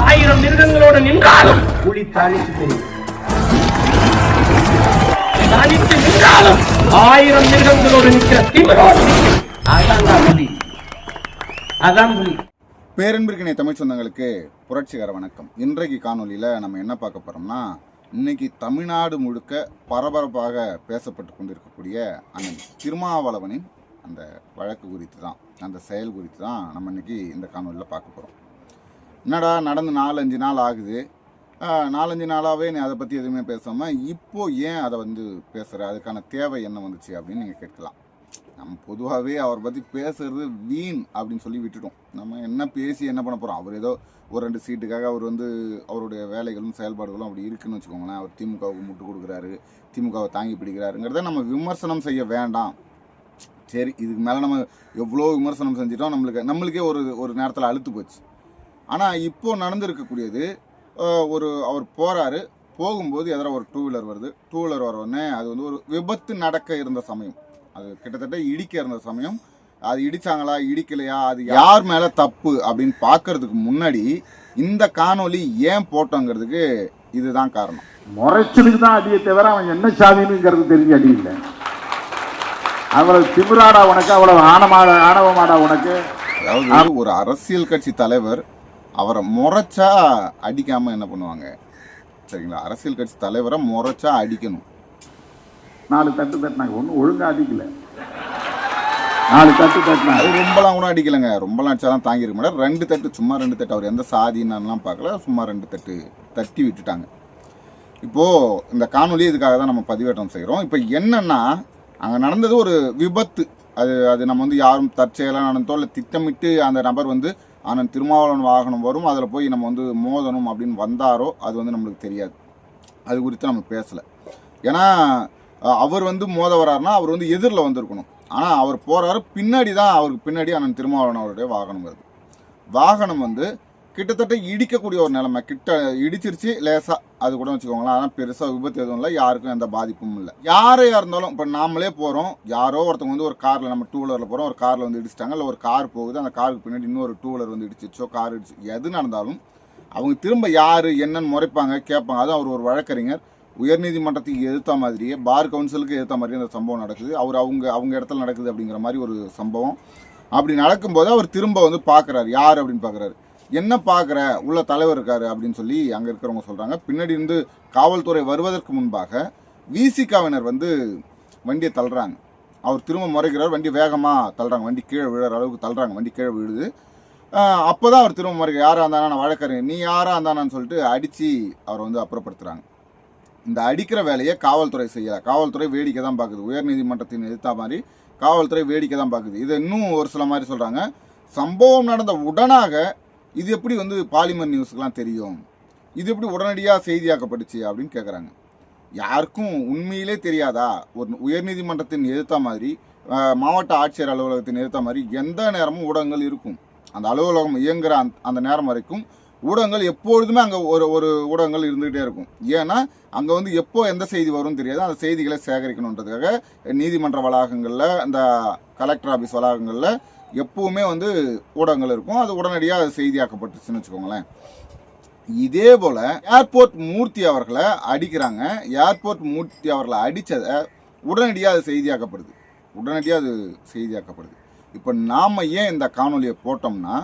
ஆயிரம் மிருகங்களோடு நின்றாலும் புலி தனித்து தெரியும் தனித்து நின்றாலும் ஆயிரம் மிருகங்களோடு நிற்கிற திமிரோடு நிற்கும். அதான் புலி. அதான் புலி. பேரன்பிற்கினை தமிழ் சொந்தங்களுக்கு புரட்சிகர வணக்கம். இன்றைக்கு காணொளியில் நம்ம என்ன பார்க்க போகிறோம்னா இன்னைக்கு தமிழ்நாடு முழுக்க பரபரப்பாக பேசப்பட்டு கொண்டிருக்கக்கூடிய அந்த திருமாவளவனின் அந்த வழக்கு குறித்து தான் அந்த செயல் குறித்து தான் நம்ம இன்னைக்கு இந்த காணொளியில் பார்க்க போகிறோம் என்னடா நடந்து நாலஞ்சு நாள் ஆகுது? நாலஞ்சு நாளாகவே நீ அதை பற்றி எதுவுமே பேசாமல் இப்போது ஏன் அதை வந்து பேசுகிற அதுக்கான தேவை என்ன வந்துச்சு அப்படின்னு நீங்கள் கேட்கலாம். நம்ம பொதுவாகவே அவரை பற்றி பேசுறது வீண் அப்படின்னு சொல்லி விட்டுட்டோம். நம்ம என்ன பேசி என்ன பண்ண போகிறோம் அவர் ஏதோ ஒரு ரெண்டு சீட்டுக்காக அவர் வந்து அவருடைய வேலைகளும் செயல்பாடுகளும் அப்படி இருக்குன்னு வச்சுக்கோங்களேன். அவர் திமுகவுக்கு முட்டு கொடுக்குறாரு திமுகவை தாங்கி பிடிக்கிறாருங்கிறத நம்ம விமர்சனம் செய்ய வேண்டாம். சரி இதுக்கு மேலே நம்ம எவ்வளோ விமர்சனம் செஞ்சிட்டோம் நம்மளுக்கு நம்மளுக்கே ஒரு ஒரு நேரத்தில் அழுத்து போச்சு. ஆனால் இப்போ நடந்திருக்கக்கூடியது ஒரு அவர் போகிறாரு போகும்போது எதிர ஒரு டூ வீலர் வருது. டூ வீலர் வர உடனே அது வந்து ஒரு விபத்து நடக்க இருந்த சமயம். அது கிட்டத்தட்ட இடிக்க இருந்த சமயம். அது இடிச்சாங்களா இடிக்கலையா அது யார் மேலே தப்பு அப்படின்னு பார்க்கறதுக்கு முன்னாடி இந்த காணொளி ஏன் போட்டோங்கிறதுக்கு இதுதான் காரணம். முறைச்சலுக்கு தான் அடியை தவிர அவன் என்ன சாதினுங்கிறது தெரிஞ்சு அடி இல்லை. அவ்வளவு திமிராடா உனக்கு அவ்வளவு ஆணமாடா ஆணவமாடா உனக்கு. அதாவது ஒரு அரசியல் கட்சி தலைவர் அவரை முறைச்சா அடிக்காம என்ன பண்ணுவாங்க? சரிங்களா? அரசியல் கட்சி தலைவரை முறைச்சா அடிக்கணும். நாலு தட்டு தட்டினாங்க. ஒன்றும் ஒழுங்கா அடிக்கல. நாலு தட்டு தட்டினாங்க. அது ரொம்பலாம் கூட அடிக்கலைங்க. ரொம்பலாம் அடிச்சாலாம் தாங்கிருக்க மாட்டார். ரெண்டு தட்டு சும்மா ரெண்டு தட்டு. அவர் எந்த சாதின்னாலாம் பார்க்கல. சும்மா ரெண்டு தட்டு தட்டி விட்டுட்டாங்க. இப்போ இந்த காணொலி இதுக்காக தான் நம்ம பதிவேற்றம் செய்கிறோம் இப்போ என்னன்னா அங்கே நடந்தது ஒரு விபத்து. அது அது நம்ம வந்து யாரும் தற்செயலாக நடந்தோ இல்லை திட்டமிட்டு அந்த நபர் வந்து ஆனால் திருமாவளவன் வாகனம் வரும் அதில் போய் நம்ம வந்து மோதணும் அப்படின்னு வந்தாரோ அது வந்து நம்மளுக்கு தெரியாது. அது குறித்து நம்ம பேசலை. ஏன்னா அவர் வந்து மோத வராருன்னா அவர் வந்து எதிரில் வந்திருக்கணும். ஆனால் அவர் போகிறாரு பின்னாடி தான் அவருக்கு பின்னாடி அண்ணன் திருமாவளவன் அவருடைய வாகனம் வருது. வாகனம் வந்து கிட்டத்தட்ட இடிக்கக்கூடிய ஒரு நிலைமை. கிட்ட இடிச்சிருச்சு லேசா. அது கூட வச்சுக்கோங்களேன். ஆனால் பெருசாக விபத்து எதுவும் இல்லை. யாருக்கும் எந்த பாதிப்பும் இல்லை. யாரையா இருந்தாலும் இப்போ நாமளே போகிறோம் யாரோ ஒருத்தவங்க வந்து ஒரு காரில் நம்ம டூ வீலரில் போகிறோம் ஒரு காரில் வந்து இடிச்சிட்டாங்க. இல்லை ஒரு கார் போகுது. அந்த காருக்கு பின்னாடி இன்னொரு டூ வீலர் வந்து இடிச்சிச்சோ கார் இடிச்சு எது நடந்தாலும் அவங்க திரும்ப யார் என்னன்னு முறைப்பாங்க கேட்பாங்க. அதுவும் அவர் ஒரு வழக்கறிஞர். உயர்நீதிமன்றத்துக்கு எதிர்த்த மாதிரியே பார் கவுன்சிலுக்கு எதிர்த்த மாதிரியே அந்த சம்பவம் நடக்குது. அவர் அவங்க அவங்க இடத்துல நடக்குது அப்படிங்கிற மாதிரி ஒரு சம்பவம். அப்படி நடக்கும்போது அவர் திரும்ப வந்து பார்க்குறாரு. யார் அப்படின்னு பார்க்குறாரு? என்ன பார்க்குற? உள்ள தலைவர் இருக்காரு அப்படின்னு சொல்லி அங்கே இருக்கிறவங்க சொல்கிறாங்க பின்னாடி இருந்து காவல்துறை வருவதற்கு முன்பாக விசிகாவினர் வந்து வண்டியை தள்ளுறாங்க. அவர் திரும்ப முறைக்கிறார் வண்டி வேகமாக தள்ளுறாங்க. வண்டி கீழே விழுற அளவுக்கு தள்ளுறாங்க. வண்டி கீழே விழுது. அப்போ தான் அவர் திரும்ப முறைக்க யாராக இருந்தானா? நான் வழக்கறிஞர். நீ யாராக இருந்தானான்னு சொல்லிட்டு அடித்து அவரை வந்து அப்புறப்படுத்துகிறாங்க இந்த அடிக்கிற வேலையை காவல்துறை செய்யலை. காவல்துறை வேடிக்கை தான் பார்க்குது. உயர்நீதிமன்றத்தின் எதிர்த்த மாதிரி காவல்துறை வேடிக்கை தான் பார்க்குது. இது இன்னும் ஒரு சில மாதிரி சொல்கிறாங்க சம்பவம் நடந்த உடனாக இது எப்படி வந்து பாலிமர் நியூஸ்க்கெலாம் தெரியும்? இது எப்படி உடனடியாக செய்தியாக்கப்பட்டுச்சு அப்படின்னு கேட்குறாங்க யாருக்கும் உண்மையிலே தெரியாதா? ஒரு உயர்நீதிமன்றத்தின் எதிர்த்த மாதிரி மாவட்ட ஆட்சியர் அலுவலகத்தின் எதிர்த்த மாதிரி எந்த நேரமும் ஊடகங்கள் இருக்கும். அந்த அலுவலகம் இயங்குகிற அந்த அந்த நேரம் வரைக்கும் ஊடகங்கள் எப்பொழுதுமே அங்கே ஒரு ஒரு ஊடகங்கள் இருந்துகிட்டே இருக்கும். ஏன்னா அங்கே வந்து எப்போ எந்த செய்தி வரும்னு தெரியாது. அந்த செய்திகளை சேகரிக்கணுன்றதுக்காக நீதிமன்ற வளாகங்களில் அந்த கலெக்டர் ஆஃபீஸ் வளாகங்களில் எப்பவுமே வந்து ஊடகங்கள் இருக்கும். அது உடனடியாக அது செய்தியாக்கப்பட்டுச்சுன்னு வச்சுக்கோங்களேன். இதே போல் ஏர்போர்ட் மூர்த்தி அவர்களை அடிக்கிறாங்க. ஏர்போர்ட் மூர்த்தி அவர்களை அடித்ததை உடனடியாக அது செய்தியாக்கப்படுது. உடனடியாக அது செய்தியாக்கப்படுது. இப்போ நாம் ஏன் இந்த காணொலியை போட்டோம்னா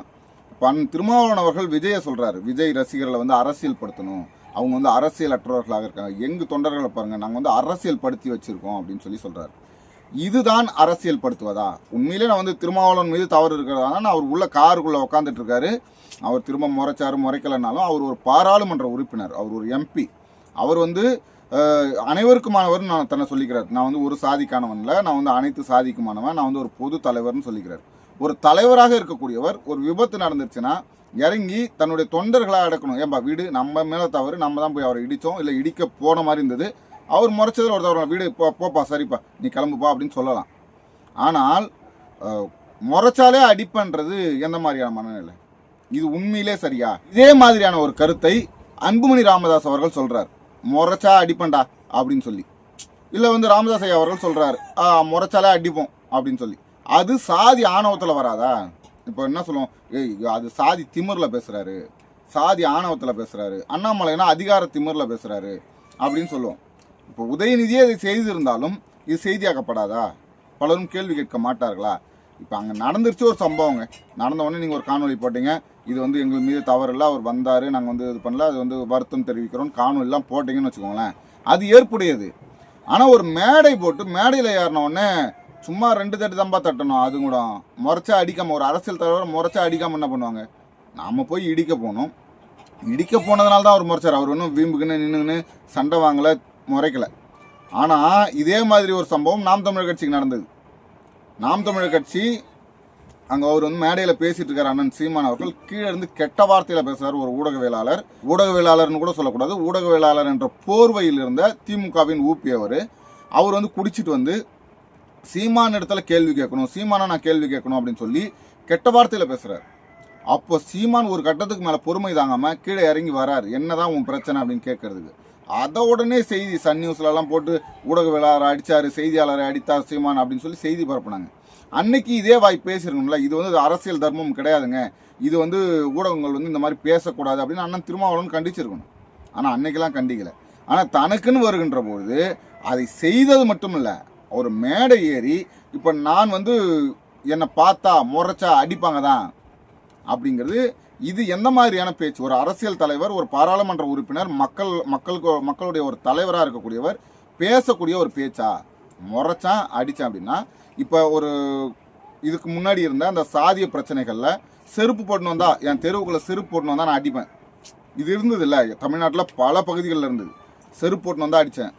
இப்போ திருமாவளவன் அவர்கள் விஜயை சொல்கிறாரு விஜய் ரசிகர்களை வந்து அரசியல் படுத்தணும் அவங்க வந்து அரசியல் அற்றவர்களாக இருக்காங்க. எங்கள் தொண்டர்களை பாருங்கள் நாங்கள் வந்து அரசியல் படுத்தி வச்சுருக்கோம் அப்படின்னு சொல்லி சொல்கிறாரு இதுதான் அரசியல் படுத்துவதா உண்மையிலே நான் வந்து திருமாவளவன் மீது தவறு இருக்கிறதா நான் அவர் உள்ள காருக்குள்ளே உட்காந்துட்டு இருக்காரு அவர் திரும்ப முறைச்சாரு முறைக்கலைனாலும் அவர் ஒரு பாராளுமன்ற உறுப்பினர் அவர் ஒரு எம்பி அவர் வந்து அஹ், அனைவருக்குமானவர் நான் தன்னை சொல்லிக்கிறார். நான் வந்து ஒரு சாதிக்கானவன்ல நான் வந்து அனைத்து சாதிக்குமானவன் நான் வந்து ஒரு பொது தலைவர்னு சொல்லிக்கிறார். ஒரு தலைவராக இருக்கக்கூடியவர் ஒரு விபத்து நடந்துருச்சுன்னா இறங்கி தன்னுடைய தொண்டர்களாக அடக்கணும். ஏன்பா வீடு நம்ம மேலே தவறு நம்ம தான் போய் அவரை இடித்தோம் இல்லை இடிக்க போன மாதிரி இருந்தது. அவர் முறைச்சதில் ஒருத்தர் வீடு போ போப்பா சரிப்பா நீ கிளம்புப்பா அப்படின்னு சொல்லலாம். ஆனால் முறைச்சாலே அடிப்பன்றது எந்த மாதிரியான மனநிலை? இது உண்மையிலே சரியா? இதே மாதிரியான ஒரு கருத்தை அன்புமணி ராமதாஸ் அவர்கள் சொல்கிறார் முறைச்சா அடிப்பண்டா? அப்படின்னு சொல்லி. இல்லை வந்து ராமதாஸ் ஐயா அவர்கள் சொல்கிறார் "ஆ, முறைச்சாலே அடிப்போம் அப்படின்னு சொல்லி. அது சாதி ஆணவத்தில் வராதா? இப்போ என்ன சொல்லுவோம்? ஏய் அது சாதி திமிரில் பேசுகிறாரு சாதி ஆணவத்தில் பேசுகிறாரு அண்ணாமலைனா அதிகார திமிரில் பேசுகிறாரு அப்படின்னு சொல்லுவோம். இப்போ உதயநிதியே இதை செய்திருந்தாலும் இது செய்தியாக்கப்படாதா? பலரும் கேள்வி கேட்க மாட்டார்களா? இப்போ அங்கே நடந்துருச்சு ஒரு சம்பவங்க. நடந்த உடனே நீங்கள் ஒரு காணொலி போட்டீங்க. இது வந்து எங்கள் மீது தவறில்லை அவர் வந்தார் நாங்கள் வந்து இது பண்ணல அது வந்து வருத்தம் தெரிவிக்கிறோம் காணொலிலாம் போட்டிங்கன்னு வச்சுக்கோங்களேன். அது ஏற்புடையது. ஆனால் ஒரு மேடை போட்டு மேடையில் ஏறினோடனே சும்மா ரெண்டு தட்டு தம்பா தட்டணும் அது கூட. முறைச்சா அடிக்காமல் ஒரு அரசியல் தலைவர் முறைச்சா அடிக்காமல் என்ன பண்ணுவாங்க? நாம் போய் இடிக்க போனோம். இடிக்க போனதுனால தான் அவர் முறைச்சார். அவர் ஒன்றும் வீம்புக்குன்னு நின்றுன்னு சண்டை வாங்கலை. முறைக்கல. ஆனால் இதே மாதிரி ஒரு சம்பவம் நாம் தமிழர் கட்சிக்கு நடந்தது. நாம் தமிழர் கட்சி அங்கே அவர் வந்து மேடையில் பேசிட்டு இருக்கார் அண்ணன் சீமான் அவர்கள். கீழே இருந்து கெட்ட வார்த்தையில் பேசுகிறார் ஒரு ஊடகவியலாளர். ஊடகவியலாளர்னு கூட சொல்லக்கூடாது. ஊடகவியலாளர் என்ற போர்வையில் இருந்த திமுகவின் ஊப்பியவர் அவர். வந்து குடிச்சிட்டு வந்து சீமான் இடத்துல கேள்வி கேட்கணும் சீமானை நான் கேள்வி கேட்கணும் அப்படின்னு சொல்லி கெட்ட வார்த்தையில் பேசுகிறார் அப்போ சீமான் ஒரு கட்டத்துக்கு மேலே பொறுமை தாங்காமல் கீழே இறங்கி வரார். என்னதான் உன் பிரச்சனை அப்படின்னு கேட்கறதுக்கு. அதை உடனே செய்தி சன் நியூஸ்லலாம் போட்டு போட்டு ஊடகவியலாளரை அடித்தார் செய்தியாளரை அடித்தார் சீமான் அப்படின்னு சொல்லி செய்தி பரப்புனாங்க. அன்னைக்கு இதே வாய் பேசியிருக்கணும்ல இது வந்து அரசியல் தர்மம் கிடையாதுங்க. இது வந்து ஊடகங்கள் வந்து இந்த மாதிரி பேசக்கூடாது அப்படின்னு அண்ணன் திருமாவளவன் கண்டிச்சிருக்கணும். ஆனால் அன்னைக்கெல்லாம் கண்டிக்கல. ஆனால் தனக்குன்னு வருகின்ற பொழுது அதை செய்தது மட்டும் இல்லை ஒரு மேடை ஏறி இப்போ நான் வந்து என்னை பார்த்தா முறைச்சா அடிப்பாங்க தான் அப்படிங்கிறது இது எந்த மாதிரியான பேச்சு? ஒரு அரசியல் தலைவர் ஒரு பாராளுமன்ற உறுப்பினர் மக்கள் மக்களுக்கு மக்களுடைய ஒரு தலைவராக இருக்கக்கூடியவர் பேசக்கூடிய ஒரு பேச்சா? முறைச்சான் அடித்தான் அப்படின்னா இப்போ ஒரு இதுக்கு முன்னாடி இருந்த அந்த சாதிய பிரச்சனைகளில் செருப்பு போட்டுன்னு வந்தா என் தெருவுக்குள்ளே செருப்பு போட்டுன்னு வந்தால் நான் அடிப்பேன். இது இருந்தது இல்லை தமிழ்நாட்டில் பல பகுதிகளில் இருந்தது. செருப்பு போட்டுன்னு வந்தால் அடித்தேன்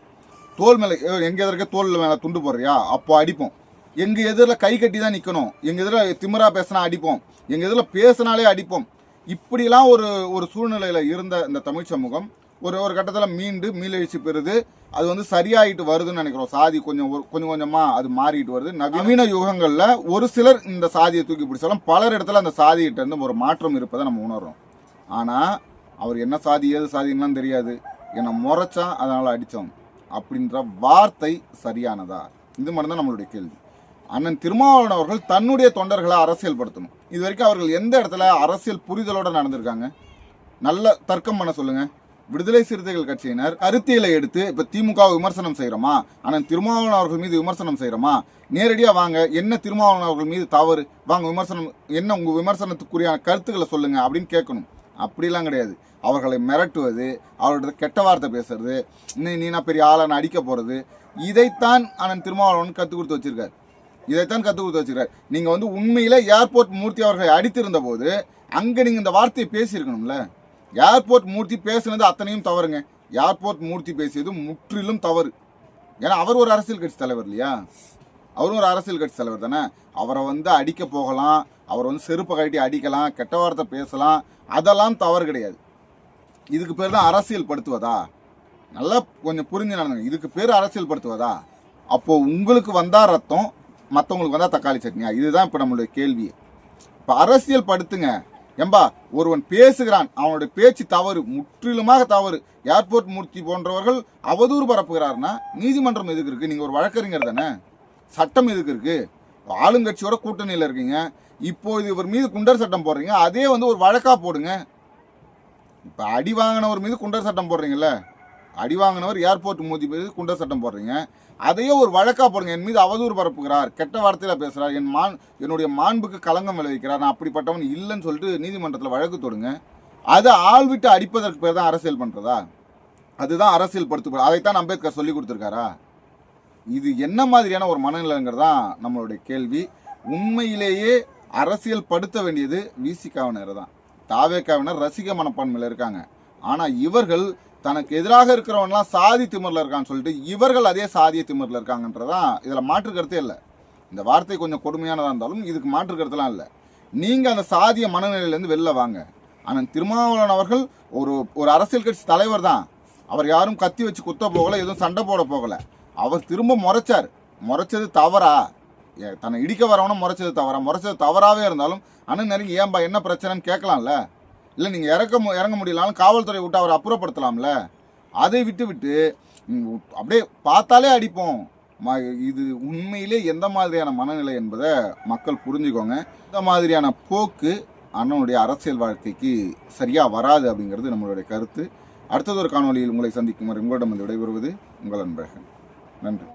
தோல் மேலே எங்கள் எதிர்க்க தோல் மேலே துண்டு போடுறியா? அப்போ அடிப்போம். எங்கள் எதிரில் கை கட்டி தான் நிற்கணும் எங்கள் எதிரில் திமிரா பேசினா அடிப்போம். எங்கள் எதிரில் பேசினாலே அடிப்போம். இப்படிலாம் ஒரு ஒரு சூழ்நிலையில இருந்த இந்த தமிழ் சமூகம் ஒரு ஒரு கட்டத்தில் மீண்டு மீளெழுச்சி பெறுது. அது வந்து சரியாயிட்டு வருதுன்னு நினைக்கிறோம். சாதி கொஞ்சம் கொஞ்சம் கொஞ்சமா அது மாறிட்டு வருது. நவீன யுகங்கள்ல ஒரு சிலர் இந்த சாதியை தூக்கி பிடிச்சாலும் பலர் இடத்துல அந்த சாதியிட்ட இருந்து ஒரு மாற்றம் இருப்பதை நம்ம உணர்றோம். ஆனா அவர் என்ன சாதி ஏது சாதின்லாம் தெரியாது. என்னை முறைச்சான் அதனால அடித்தோம் அப்படின்ற வார்த்தை சரியானதா? இது மட்டும்தான் நம்மளுடைய கேள்வி. அண்ணன் திருமாவளவன் அவர்கள் தன்னுடைய தொண்டர்களை அரசியல்படுத்தணும். இது வரைக்கும் அவர்கள் எந்த இடத்துல அரசியல் புரிதலோட நடந்திருக்காங்க? நல்ல தர்க்கம் பண்ண சொல்லுங்க. விடுதலை சிறுத்தைகள் கட்சியினர் கருத்தியலை எடுத்து இப்ப திமுக விமர்சனம் செய்யறோமா ஆனால் திருமாவளவன் அவர்கள் மீது விமர்சனம் செய்யறோமா நேரடியா வாங்க என்ன திருமாவளவன் அவர்கள் மீது தவறு? வாங்க விமர்சனம் என்ன உங்க விமர்சனத்துக்குரியான கருத்துக்களை சொல்லுங்க அப்படின்னு கேட்கணும். அப்படிலாம் கிடையாது. அவர்களை மிரட்டுவது அவர்களோட கெட்ட வார்த்தை பேசுறது இன்னும் நீ நான் பெரிய ஆளான அடிக்க போறது இதைத்தான் அண்ணன் திருமாவளவன் கற்றுக் கொடுத்து வச்சிருக்காரு. இதைத்தான் கற்றுக் கொடுத்து வச்சுக்கிறார். நீங்கள் வந்து உண்மையில் ஏர்போர்ட் மூர்த்தி அவர்களை அடித்திருந்த போது அங்கே நீங்கள் இந்த வார்த்தையை பேசியிருக்கணும்ல? ஏர்போர்ட் மூர்த்தி பேசுனது அத்தனையும் தவறுங்க. ஏர்போர்ட் மூர்த்தி பேசியது முற்றிலும் தவறு. ஏன்னா அவர் ஒரு அரசியல் கட்சி தலைவர் இல்லையா? அவரும் ஒரு அரசியல் கட்சி தலைவர் தானே? அவரை வந்து அடிக்க போகலாம் அவரை வந்து செருப்பை கட்டி அடிக்கலாம் கெட்ட வார்த்தை பேசலாம் அதெல்லாம் தவறு கிடையாது. இதுக்கு பேர் தான் அரசியல் படுத்துவதா நல்லா கொஞ்சம் புரிஞ்சு நடந்துங்க இதுக்கு பேர் அரசியல் படுத்துவதா அப்போது உங்களுக்கு வந்தால் ரத்தம் மற்றவங்களுக்கு வந்தால் தக்காளி சட்னியா? இதுதான் இப்போ நம்மளுடைய கேள்வி. இப்போ அரசியல் படுத்துங்க. எம்பா ஒருவன் பேசுகிறான். அவனுடைய பேச்சு தவறு முற்றிலுமாக தவறு. ஏர்போர்ட் மூர்த்தி போன்றவர்கள் அவதூறு பரப்புகிறார்னா நீதிமன்றம் எதுக்கு இருக்குது நீங்கள் ஒரு வழக்கறிஞர் தானே? சட்டம் எதுக்கு இருக்குது ஆளுங்கட்சியோட கூட்டணியில் இருக்கீங்க. இப்போது இவர் மீது குண்டர் சட்டம் போடுறீங்க. அதே வந்து ஒரு வழக்காக போடுங்க. இப்போ அடி வாங்கினவர் மீது குண்டர் சட்டம் போடுறீங்களே அடி வாங்கினவர் ஏர்போர்ட் மூதி மீது குண்டர் சட்டம் போடுறீங்க. அதையே ஒரு வழக்கா போடுங்க. என் மீது அவதூறு பரப்புகிறார். கெட்ட வார்த்தையில பேசுறார் என் மான் என்னுடைய மாண்புக்கு களங்கம் விளைவிக்கிறார். நான் அப்படிப்பட்டவன் இல்லைன்னு சொல்லிட்டு நீதிமன்றத்தில் வழக்கு தொடுங்க. அதை ஆள் விட்டு அடிப்பதற்கு பேர் தான் அரசியல் பண்றதா? அதுதான் அரசியல் படுத்து அதைத்தான் அம்பேத்கர் சொல்லி கொடுத்துருக்காரா? இது என்ன மாதிரியான ஒரு மனநிலைங்கிறது தான் நம்மளுடைய கேள்வி. உண்மையிலேயே அரசியல் படுத்த வேண்டியது விசிகாவினர் தான். தாவேக்காவினர் ரசிக மனப்பான்மையில் இருக்காங்க. ஆனால் இவர்கள் தனக்கு எதிராக இருக்கிறவன்லாம் சாதி திமிரில் இருக்கான்னு சொல்லிட்டு இவர்கள் அதே சாதிய திமிரில் இருக்காங்கன்றதான் இதில் மாற்று கருத்தே இல்லை. இந்த வார்த்தை கொஞ்சம் கொடுமையானதாக இருந்தாலும் இதுக்கு மாற்று கருத்துலாம் இல்லை. நீங்கள் அந்த சாதிய மனநிலையிலேருந்து வெளில வாங்க. ஆனால் திருமாவளவன் அவர்கள் ஒரு ஒரு அரசியல் கட்சி தலைவர் தான். அவர் யாரும் கத்தி வச்சு குத்த போகலை எதுவும் சண்டை போட போகல. அவர் திரும்ப முறைச்சார். முறைச்சது தவறா. ஏ, தன்னை இடிக்க வரவனும் முறைச்சது தவறா. முறைச்சது தவறாகவே இருந்தாலும் அண்ணன் நெருங்கி ஏன்பா என்ன பிரச்சனைன்னு கேட்கலாம்ல. இல்லை நீங்கள் இறக்க மு- இறங்க முடியலனாலும் காவல்துறை விட்டு அவரை அப்புறப்படுத்தலாம்ல? அதை விட்டு விட்டு அப்படியே பார்த்தாலே அடிப்போம். ம- இது உண்மையிலே எந்த மாதிரியான மனநிலை என்பதை மக்கள் புரிஞ்சுக்கோங்க. இந்த மாதிரியான போக்கு அண்ணனுடைய அரசியல் வாழ்க்கைக்கு சரியாக வராது அப்படிங்கிறது நம்மளுடைய கருத்து. அடுத்ததொரு காணொளியில் உங்களை சந்திக்கும் வரை உங்களிடம் வந்து விடைபெறுவது உங்கள் அன்பழகன். நன்றி.